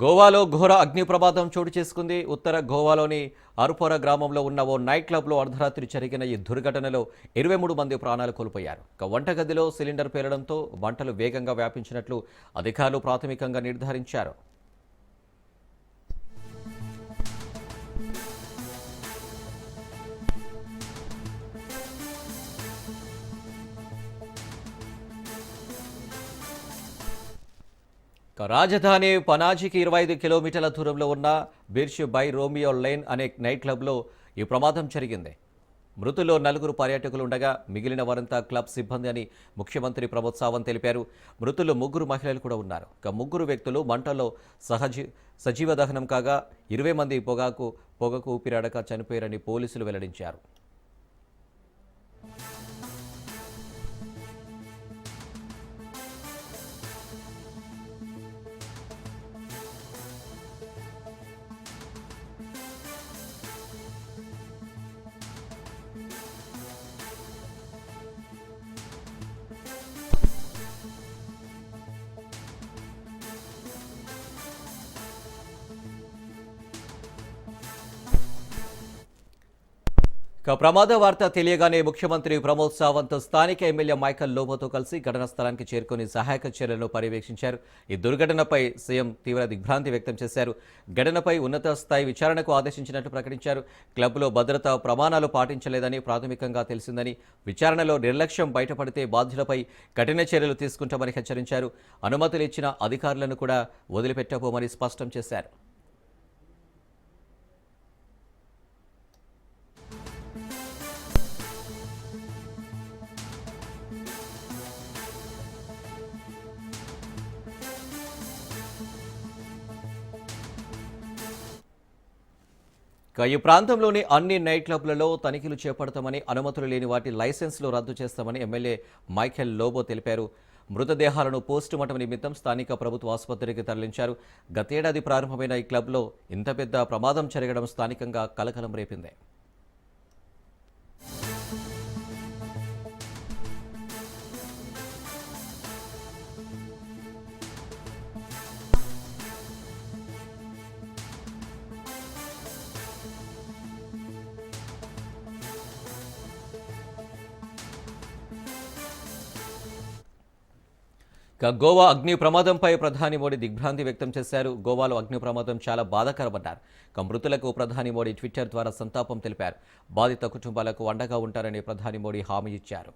గోవాలో ఘోర అగ్ని ప్రమాదం చోటు చేసుకుంది. ఉత్తర గోవాలోని అరుపోర గ్రామంలో ఉన్న ఓ నైట్ క్లబ్లో అర్ధరాత్రి జరిగిన ఈ దుర్ఘటనలో ఇరవై మూడు మంది ప్రాణాలు కోల్పోయారు. ఇక వంటగదిలో సిలిండర్ పేలడంతో మంటలు వేగంగా వ్యాపించినట్లు అధికారులు ప్రాథమికంగా నిర్ధారించారు. రాజధాని పనాజీకి ఇరవై ఐదు కిలోమీటర్ల దూరంలో ఉన్న బిర్ష్ బై రోమియో లైన్ అనే నైట్ క్లబ్లో ఈ ప్రమాదం జరిగింది. మృతుల్లో నలుగురు పర్యాటకులు ఉండగా మిగిలిన వారంతా క్లబ్ సిబ్బంది అని ముఖ్యమంత్రి ప్రమోద్ సావంత్ తెలిపారు. మృతులు ముగ్గురు మహిళలు కూడా ఉన్నారు. ఇక ముగ్గురు వ్యక్తులు మంటల్లో సహజీ సజీవ దహనం కాగా ఇరవై మంది పొగాకు పొగకు ఊపిరాడక చనిపోయారని పోలీసులు వెల్లడించారు. ప్రమాద వార్త తెలియగానే ముఖ్యమంత్రి ప్రమోద్ సావంత్ స్థానిక ఎమ్మెల్యే మైకల్ లోబోతో కలిసి ఘటనా స్థలానికి చేరుకుని సహాయక చర్యలను పర్యవేక్షించారు. ఈ దుర్ఘటనపై సీఎం తీవ్ర దిగ్భ్రాంతి వ్యక్తం చేశారు. ఘటనపై ఉన్నత స్థాయి విచారణకు ఆదేశించినట్లు ప్రకటించారు. క్లబ్లో భద్రతా ప్రమాణాలు పాటించలేదని ప్రాథమికంగా తెలిసిందని విచారణలో నిర్లక్ష్యం బయటపడితే బాధ్యులపై కఠిన చర్యలు తీసుకుంటామని హెచ్చరించారు. అనుమతులు ఇచ్చిన అధికారులను కూడా వదిలిపెట్టబోమని స్పష్టం చేశారు. ఈ ప్రాంతంలోని అన్ని నైట్ క్లబ్లలో తనిఖీలు చేపడతామని అనుమతులు లేని వాటి లైసెన్సులు రద్దు చేస్తామని ఎమ్మెల్యే మైఖేల్ లోబో తెలిపారు. మృతదేహాలను పోస్టుమార్టం నిమిత్తం స్థానిక ప్రభుత్వ ఆసుపత్రికి తరలించారు. గతేడాది ప్రారంభమైన ఈ క్లబ్లో ఇంత పెద్ద ప్రమాదం జరగడం స్థానికంగా కలకలం రేపింది. గోవా అగ్ని ప్రమాదంపై ప్రధాని మోడీ దిగ్భ్రాంతి వ్యక్తం చేశారు. గోవాలో అగ్ని ప్రమాదం చాలా బాధాకరమన్నారు. ఇక మృతులకు ప్రధాని మోడీ ట్విట్టర్ ద్వారా సంతాపం తెలిపారు. బాధిత కుటుంబాలకు అండగా ఉంటారని ప్రధాని మోడీ హామీ ఇచ్చారు.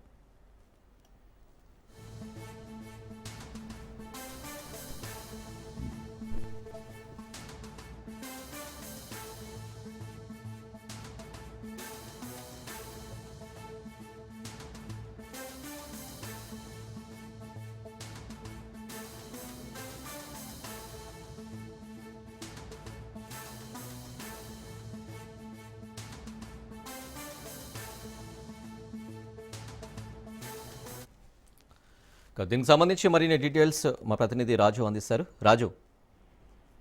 దీనికి సంబంధించి మరిన్ని డీటెయిల్స్ మా ప్రతినిధి రాజు అందిస్తారు. రాజు.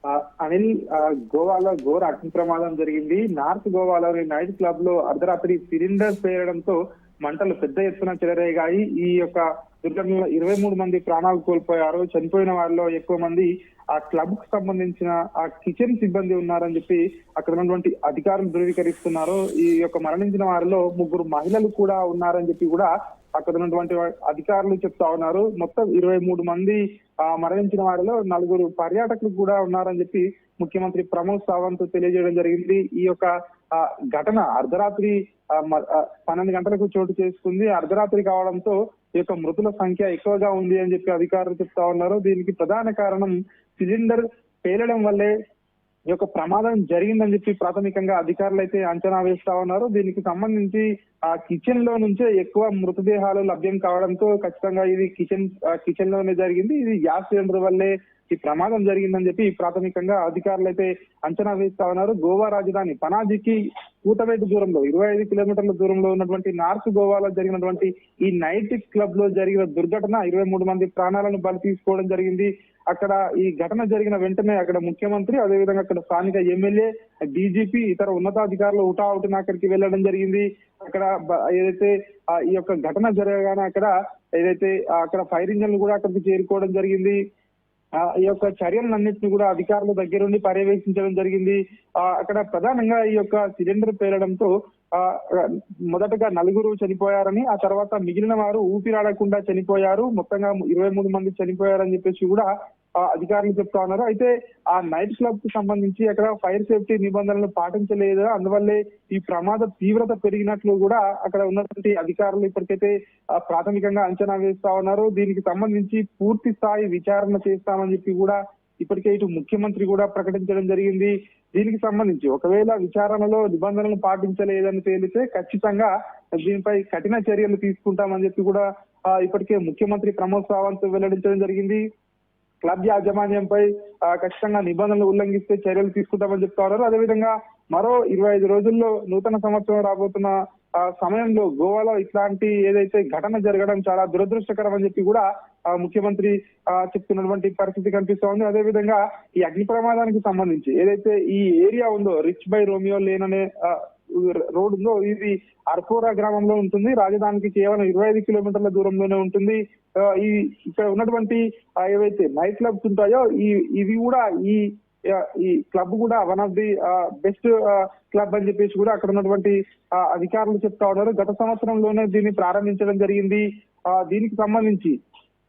ఆ, అనిల్ ఆ, గోవాలో ఘోర అగ్ని ప్రమాదం జరిగింది. నార్త్ గోవాలోని నైట్ క్లబ్లో అర్ధరాత్రి సిలిండర్ పేరడంతో మంటలు పెద్ద ఎత్తున చెలరేగాయి. ఈ యొక్క దుర్ఘటనలో ఇరవై మూడు మంది ప్రాణాలు కోల్పోయారు. చనిపోయిన వారిలో ఎక్కువ మంది ఆ క్లబ్కు సంబంధించిన ఆ కిచెన్ సిబ్బంది ఉన్నారని చెప్పి అక్కడ ఉన్నటువంటి అధికారులు ధృవీకరిస్తున్నారు. ఈ యొక్క మరణించిన వారిలో ముగ్గురు మహిళలు కూడా ఉన్నారని చెప్పి కూడా అక్కడ ఉన్నటువంటి అధికారులు చెప్తా ఉన్నారు. మొత్తం ఇరవై మూడు మంది ఆ, మరణించిన వారిలో నలుగురు పర్యాటకులు కూడా ఉన్నారని చెప్పి ముఖ్యమంత్రి ప్రమోద్ సావంత్ తెలియజేయడం జరిగింది. ఈ యొక్క ఆ, ఘటన అర్ధరాత్రి పన్నెండు గంటలకు చోటు చేసుకుంది. అర్ధరాత్రి కావడంతో ఈ యొక్క మృతుల సంఖ్య ఎక్కువగా ఉంది అని చెప్పి అధికారులు చెప్తా ఉన్నారు. దీనికి ప్రధాన కారణం సిలిండర్ పేలడం వల్లే ఈ యొక్క ప్రమాదం జరిగిందని చెప్పి ప్రాథమికంగా అధికారులు అయితే అంచనా వేస్తా ఉన్నారు. దీనికి సంబంధించి ఆ కిచెన్లో నుంచే ఎక్కువ మృతదేహాలు లభ్యం కావడంతో ఖచ్చితంగా ఇది కిచెన్ కిచెన్లోనే జరిగింది. ఇది గ్యాస్ సిలిండర్ వల్లే ఈ ప్రమాదం జరిగిందని చెప్పి ప్రాథమికంగా అధికారులు అయితే అంచనా వేస్తా ఉన్నారు. గోవా రాజధాని పనాజీకి కూతవేటు దూరంలో ఇరవై ఐదు కిలోమీటర్ల దూరంలో ఉన్నటువంటి నార్త్ గోవాలో జరిగినటువంటి ఈ నైట్ క్లబ్లో జరిగిన దుర్ఘటన ఇరవై మూడు మంది ప్రాణాలను బలి తీసుకోవడం జరిగింది. అక్కడ ఈ ఘటన జరిగిన వెంటనే అక్కడ ముఖ్యమంత్రి అదేవిధంగా అక్కడ స్థానిక ఎమ్మెల్యే డీజీపీ ఇతర ఉన్నతాధికారులు ఉటావుటిన అక్కడికి వెళ్ళడం జరిగింది. అక్కడ ఏదైతే ఈ యొక్క ఘటన జరగగానే అక్కడ ఏదైతే అక్కడ ఫైర్ ఇంజన్లు కూడా అక్కడికి చేరుకోవడం జరిగింది. ఆ, ఈ యొక్క చర్యలన్నింటినీ కూడా అధికారుల దగ్గరుండి పర్యవేక్షించడం జరిగింది. ఆ, అక్కడ ప్రధానంగా ఈ యొక్క సిలిండర్ పేలడంతో మొదటగా నలుగురు చనిపోయారని ఆ తర్వాత మిగిలిన వారు ఊపిరాడకుండా చనిపోయారు. మొత్తంగా ఇరవై మూడు మంది చనిపోయారని చెప్పేసి కూడా అధికారులు చెప్తా ఉన్నారు. అయితే ఆ నైట్ క్లబ్కు సంబంధించి అక్కడ ఫైర్ సేఫ్టీ నిబంధనలు పాటించలేదు. అందువల్లే ఈ ప్రమాద తీవ్రత పెరిగినట్లు కూడా అక్కడ ఉన్నటువంటి అధికారులు ఇప్పటికైతే ప్రాథమికంగా అంచనా వేస్తా ఉన్నారు. దీనికి సంబంధించి పూర్తి స్థాయి విచారణ చేస్తామని చెప్పి కూడా ఇప్పటికే ఇటు ముఖ్యమంత్రి కూడా ప్రకటించడం జరిగింది. దీనికి సంబంధించి ఒకవేళ విచారణలో నిబంధనలు పాటించలేదని తేలితే ఖచ్చితంగా దీనిపై కఠిన చర్యలు తీసుకుంటామని చెప్పి కూడా ఇప్పటికే ముఖ్యమంత్రి ప్రమోద్ సావంత్ వెల్లడించడం జరిగింది. క్లబ్ యాజమాన్యంపై ఖచ్చితంగా నిబంధనలు ఉల్లంఘిస్తే చర్యలు తీసుకుంటామని చెప్తా ఉన్నారు. అదేవిధంగా మరో ఇరవై ఐదు రోజుల్లో నూతన సంవత్సరం రాబోతున్న సమయంలో గోవాలో ఇట్లాంటి ఏదైతే ఘటన జరగడం చాలా దురదృష్టకరం అని చెప్పి కూడా ముఖ్యమంత్రి ఆ, చెప్తున్నటువంటి పరిస్థితి కనిపిస్తా ఉంది అదేవిధంగా ఈ అగ్ని ప్రమాదానికి సంబంధించి ఏదైతే ఈ ఏరియా ఉందో రిచ్ బై రోమియో లేన్ అనే రోడ్ ఉందో ఇది అర్కోరా గ్రామంలో ఉంటుంది. రాజధానికి కేవలం ఇరవై ఐదు కిలోమీటర్ల దూరంలోనే ఉంటుంది. ఆ, ఈ ఇక్కడ ఉన్నటువంటి ఏవైతే నైట్ క్లబ్స్ ఉంటాయో ఈ ఇవి కూడా ఈ ఈ క్లబ్ కూడా one of the best club అని చెప్పేసి కూడా అక్కడ ఉన్నటువంటి అధికారులు చెప్తా ఉన్నారు. గత సంవత్సరంలోనే దీన్ని ప్రారంభించడం జరిగింది. ఆ, దీనికి సంబంధించి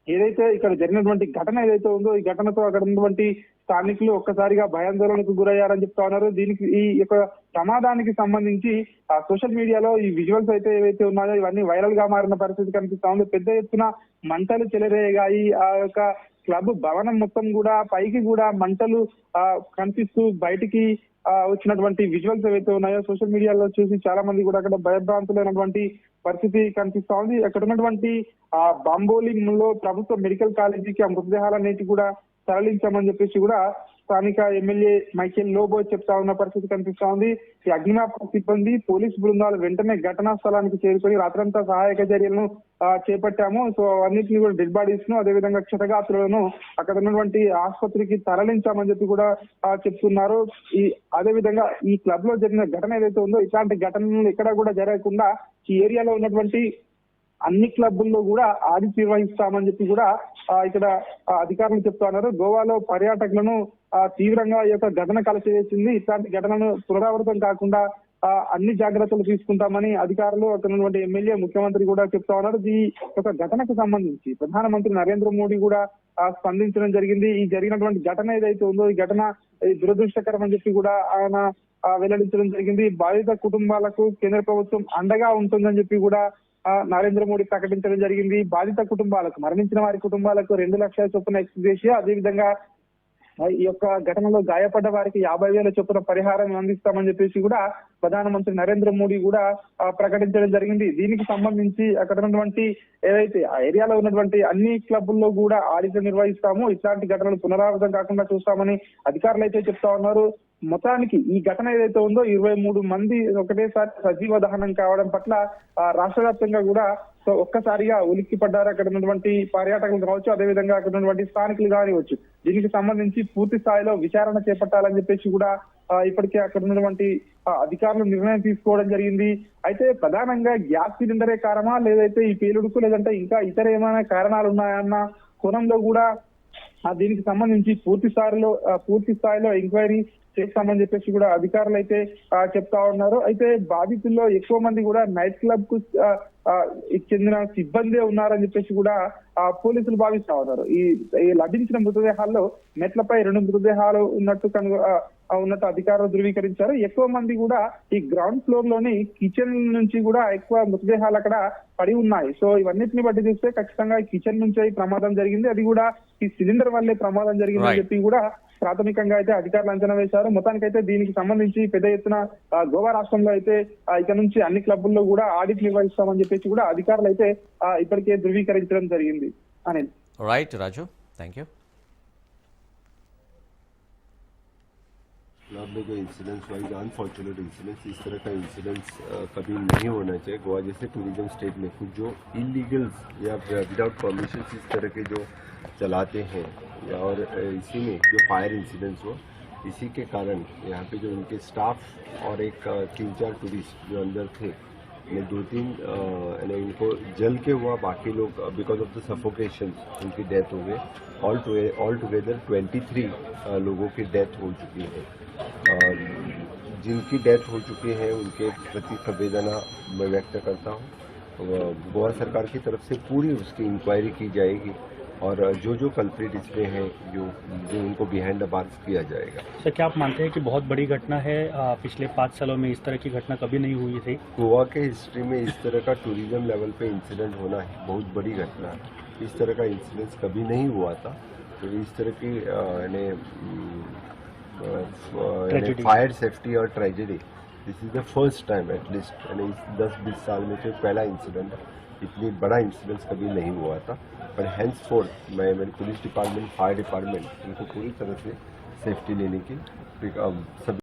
ఏదైతే ఇక్కడ జరిగినటువంటి ఘటన ఏదైతే ఉందో ఈ ఘటనతో అక్కడ ఉన్నటువంటి స్థానికులు ఒక్కసారిగా భయాందోళనకు గురయ్యారని చెప్తా ఉన్నారు. దీనికి ఈ యొక్క ప్రమాదానికి సంబంధించి సోషల్ మీడియాలో ఈ విజువల్స్ అయితే ఏవైతే ఉన్నాయో ఇవన్నీ వైరల్గా మారిన పరిస్థితి కనిపిస్తా ఉంది. పెద్ద ఎత్తున మంటలు చెలరేగాయి. ఆ యొక్క క్లబ్ భవనం మొత్తం కూడా పైకి కూడా మంటలు ఆ కనిపిస్తూ బయటికి వచ్చినటువంటి విజువల్స్ ఏవైతే ఉన్నాయో సోషల్ మీడియాలో చూసి చాలా మంది కూడా అక్కడ భయభ్రాంతులైనటువంటి పరిస్థితి కనిపిస్తా ఉంది. అక్కడ ఉన్నటువంటి ఆ బాంబోలింగ్లో ప్రభుత్వ మెడికల్ కాలేజీకి ఆ మృతదేహాలన్నిటి కూడా తరలించామని చెప్పేసి కూడా స్థానిక ఎమ్మెల్యే మైకేల్ లోబో చెప్తా ఉన్న పరిస్థితి కనిపిస్తా ఉంది. ఈ అగ్నిమాపక సిబ్బంది పోలీస్ బృందాలు వెంటనే ఘటనా స్థలానికి చేరుకొని రాత్రంతా సహాయక చర్యలను చేపట్టాము. సో అన్నింటినీ కూడా డెడ్ బాడీస్ను అదేవిధంగా క్షతగాత్రులను అక్కడ ఉన్నటువంటి ఆసుపత్రికి తరలించామని చెప్పి కూడా చెప్తున్నారు. ఈ అదే విధంగా ఈ క్లబ్లో జరిగిన ఘటన ఏదైతే ఉందో ఇట్లాంటి ఘటనలు ఎక్కడా కూడా జరగకుండా ఈ ఏరియాలో ఉన్నటువంటి అన్ని క్లబ్బుల్లో కూడా ఆడిట్ నిర్వహిస్తామని చెప్పి కూడా ఇక్కడ అధికారులు చెప్తున్నారు గోవాలో పర్యాటకులను తీవ్రంగా ఈ యొక్క ఘటన కలిసివేసింది. ఇట్లాంటి ఘటనను పునరావృతం కాకుండా అన్ని జాగ్రత్తలు తీసుకుంటామని అధికారులు అక్కడ ఎమ్మెల్యే ముఖ్యమంత్రి కూడా చెప్తా ఉన్నారు. ఈ యొక్క ఘటనకు సంబంధించి ప్రధానమంత్రి నరేంద్ర మోడీ కూడా స్పందించడం జరిగింది. ఈ జరిగినటువంటి ఘటన ఏదైతే ఉందో ఈ ఘటన దురదృష్టకరం అని చెప్పి కూడా ఆయన వెల్లడించడం జరిగింది. బాధిత కుటుంబాలకు కేంద్ర ప్రభుత్వం అండగా ఉంటుందని చెప్పి కూడా నరేంద్ర మోడీ ప్రకటించడం జరిగింది. బాధిత కుటుంబాలకు మరణించిన వారి కుటుంబాలకు రెండు లక్షల చొప్పున ఎక్స్గ్రేషియా అదేవిధంగా ఈ యొక్క ఘటనలో గాయపడ్డ వారికి యాభై వేల చొప్పున పరిహారం అందిస్తామని చెప్పేసి కూడా ప్రధానమంత్రి నరేంద్ర మోడీ కూడా ప్రకటించడం జరిగింది. దీనికి సంబంధించి అక్కడ ఉన్నటువంటి ఏదైతే ఆ ఏరియాలో ఉన్నటువంటి అన్ని క్లబ్బుల్లో కూడా ఆడిట్ నిర్వహిస్తాము. ఇట్లాంటి ఘటనలు పునరావృతం కాకుండా చూస్తామని అధికారులు అయితే చెప్తా ఉన్నారు. మొత్తానికి ఈ ఘటన ఏదైతే ఉందో ఇరవై మూడు మంది ఒకటేసారి సజీవ దహనం కావడం పట్ల ఆ, రాష్ట్ర వ్యాప్తంగా కూడా సో ఒక్కసారిగా ఉలిక్కి పడ్డారు అక్కడ ఉన్నటువంటి పర్యాటకులు కావచ్చు అదేవిధంగా అక్కడ ఉన్నటువంటి స్థానికులు కానివచ్చు దీనికి సంబంధించి పూర్తి స్థాయిలో విచారణ చేపట్టాలని చెప్పేసి కూడా ఇప్పటికే అక్కడ ఉన్నటువంటి అధికారులు నిర్ణయం తీసుకోవడం జరిగింది. అయితే ప్రధానంగా గ్యాస్ సిలిండరే కారణమా లేదైతే ఈ పేలుడుకు లేదంటే ఇంకా ఇతర ఏమైనా కారణాలు ఉన్నాయన్న కోణంలో కూడా దీనికి సంబంధించి పూర్తి స్థాయిలో పూర్తి స్థాయిలో ఎంక్వైరీ చేస్తామని చెప్పేసి కూడా అధికారులు అయితే చెప్తా ఉన్నారు. అయితే బాధితుల్లో ఎక్కువ మంది కూడా నైట్ క్లబ్కు చెందిన సిబ్బందే ఉన్నారని చెప్పేసి కూడా ఆ, పోలీసులు భావిస్తా ఉన్నారు. ఈ లభించిన మృతదేహాల్లో మెట్లపై రెండు మృతదేహాలు ఉన్నట్టు కను ఉన్నట్టు అధికారులు ధృవీకరించారు. ఎక్కువ మంది కూడా ఈ గ్రౌండ్ ఫ్లోర్లోని కిచెన్ నుంచి కూడా ఎక్కువ మృతదేహాలు అక్కడ పడి ఉన్నాయి. సో ఇవన్నిటిని బట్టి చూస్తే ఖచ్చితంగా కిచెన్ నుంచే ఈ ప్రమాదం జరిగింది. అది కూడా ఈ సిలిండర్ వల్లే ప్రమాదం జరిగిందని. చెప్పి కూడా ప్రాథమికంగా అయితే అధికారులు అంచనా వేశారు. మొత్తానికైతే దీనికి సంబంధించి పెద్ద ఎత్తున ఆ, గోవా రాష్ట్రంలో అయితే ఆ, ఇక నుంచి అన్ని క్లబ్బుల్లో కూడా ఆడిట్ నిర్వహిస్తామని చెప్పేసి కూడా అధికారులు అయితే ఆ, ఇప్పటికే ధృవీకరించడం జరిగింది అనేది right Raju thank you club में जो इंसिडेंट्स वाइज अनफॉर्चुनेट इंसिडेंट्स इस तरह का इंसिडेंट्स कभी नहीं होना चाहिए गोवा जैसे टूरिज्म स्टेट में कुछ जो इलीगल्स या विदाउट परमिशन इस तरह के जो चलाते हैं या और अ, इसी में जो फायर इंसिडेंट्स हो इसी के कारण यहाँ पे जो उनके स्टाफ और एक तीन चार टूरिस्ट जो अंदर थे ने दो तीन यानी इनको जल के हुआ बाकी लोग बिकॉज़ ऑफ़ द सफोकेशन उनकी डेथ हो गई। ऑल ऑल टुगेदर 23 अ, लोगों की डेथ हो चुकी है। और जिनकी डेथ हो चुकी है उनके प्रति संवेदना मैं व्यक्त करता हूँ। गोवा सरकार की तरफ़ से पूरी उसकी इंक्वायरी की जाएगी। और जो जो कल्प्रिट इसमें हैं जो जो उनको बिहाइंड द बार्स किया जाएगा। सर क्या आप मानते हैं कि बहुत बड़ी घटना है? पिछले पाँच सालों में इस तरह की घटना कभी नहीं हुई थी? गोवा के हिस्ट्री में इस तरह का टूरिज़्म लेवल पे इंसिडेंट होना है बहुत बड़ी घटना है। इस तरह का इंसिडेंस कभी नहीं हुआ था। तो इस तरह की यानी फायर सेफ्टी और tragedy this is the first time at least यानी इस दस बीस साल में जो पहला इंसिडेंट है। इतनी बड़ा इंसिडेंस कभी नहीं हुआ था पर हैंड्स फोर्थ मैं मेरे पुलिस डिपार्टमेंट फायर डिपार्टमेंट उनको पूरी तरह से सेफ्टी लेने की अ, सभी